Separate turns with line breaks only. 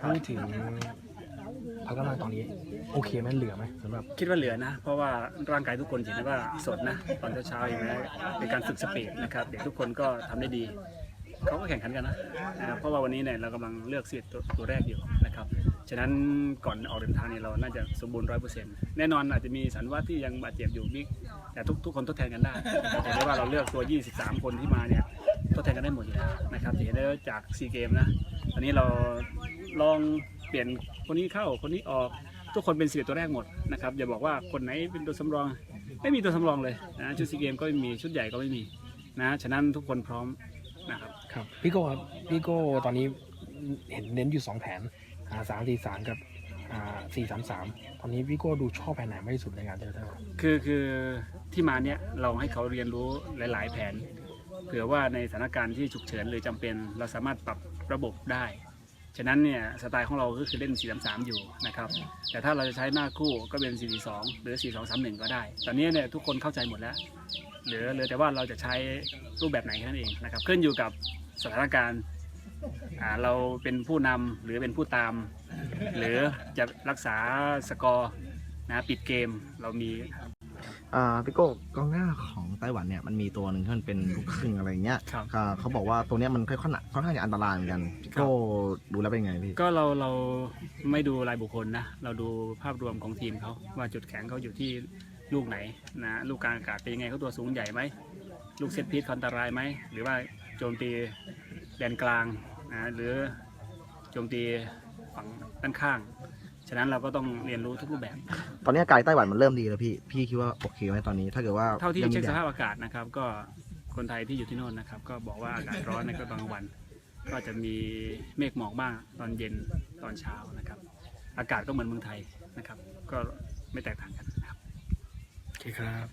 พูดถึงพักกำลังตอนนี้ โอเคไหมเหลือไหมสำหรับ
คิดว่าเหลือนะ เพราะว่าร่างกายทุกคนเห็นว่าสดนะ ตอนเช้าๆอย่างนี้ในการฝึกสปีดนะครับ เด็กทุกคนก็ทำได้ดีเขาก็แข่งขันกันนะนะเพราะว่าวันนี้เนี่ยเรากำลังเลือกสิบตัวตัวแรกอยู่นะครับ ฉะนั้นก่อนออกเดินทางเนี่ยเราน่าจะสมบูรณ์ร้อยเปอร์เซ็นต์แน่นอนอาจจะมีสันวัตที่ยังบาดเจ็บอยู่บิ๊กแต่ทุกทุกคนทดแทนกันได้แต่ได้ว่าเราเลือกตัว 23 คนที่มาเนี่ย ทดแทนกันได้หมดอยู่แล้วนะครับจะเห็นได้ว่าจากซีเกมนะตอนนี้เราลองเปลี่ยนคนนี้เข้าคนนี้ออกทุกคนเป็นสิบตัวแรกหมดนะครับอย่าบอกว่าคนไหนเป็นตัวสำรอง ไม่มีตัวสำรองเลยนะชุดซีเกมก็ไม่มีชุดใหญ่ก็ไม่มีนะฉะนั้นทุกคนพร้อมนะครับ
ครับพี่โก้ครับพี่โก้ตอนนี้เห็นเน้นอยู่สองแผนอ่าสามสี่สามกับอ่าสี่สามสามตอนนี้พี่โก้ดูชอบแผนไหนมากที่สุดในงานเทเลเตอร์
คือคือที่มาเนี้ยเราให้เขาเรียนรู้หลาย ๆ แผน เผื่อว่าในสถานการณ์ที่ฉุกเฉินหรือจำเป็น เราสามารถปรับระบบได้ ฉะนั้นเนี่ยสไตล์ของเราก็คือเล่น 4 3 3 อยู่นะครับ แต่ถ้าเราจะใช้หน้าคู่ก็เป็น 4 4 2 หรือ 4 2 3 1 ก็ได้ ตอนนี้เนี่ยทุกคนเข้าใจหมดแล้ว เหลือเหลือแต่ว่าเราจะใช้รูปแบบไหนแค่นั้นเองนะครับ ขึ้นอยู่กับสถานการณ์เราเป็นผู้นำหรือเป็นผู้ตาม หรือจะรักษาสกอร์นะปิดเกมเรามี
อ่าพี่โก้กองหน้าของไต้หวันเนี่ยมันมีตัวหนึ่งที่มันเป็นลูกครึ่งอะไรเงี้ย
ครับ
อ่าเขาบอกว่าตัวเนี้ยมันค่อนข้างค่อนข้างจะอันตรายเหมือนกันพี่โก้ดูแล้วเป็นไงพี่
ก็เราเราไม่ดูรายบุคคลนะ เราดูภาพรวมของทีมเขาว่าจุดแข็งเขาอยู่ที่ลูกไหนนะลูกกลางอากาศเป็นยังไงเขาตัวสูงใหญ่ไหมลูกเซตพีทเขาอันตรายไหมหรือว่าโจมตีแดนกลางนะหรือโจมตีฝั่งด้านข้าง ฉะนั้นเราก็ต้องเรียนรู้ทุกรูปแบบ
ตอนนี้อากาศไต้หวันมันเริ่มดีแล้วพี่ พี่คิดว่าโอเคไหมตอนนี้ ถ้าเกิดว่า
เท่าที่
ยังมี
เช็ค
แด
ส
ด
ภาพอากาศนะครับ ก็คนไทยที่อยู่ที่โน่นนะครับ ก็บอกว่าอากาศร้อนในก็ตอนกลางวัน ก็จะมีเมฆหมอกบ้างตอนเย็นตอนเช้านะครับ อากาศก็เหมือนเมืองไทยนะครับ ก็ไม่แตกต่างกันนะครับ
โอเคครับ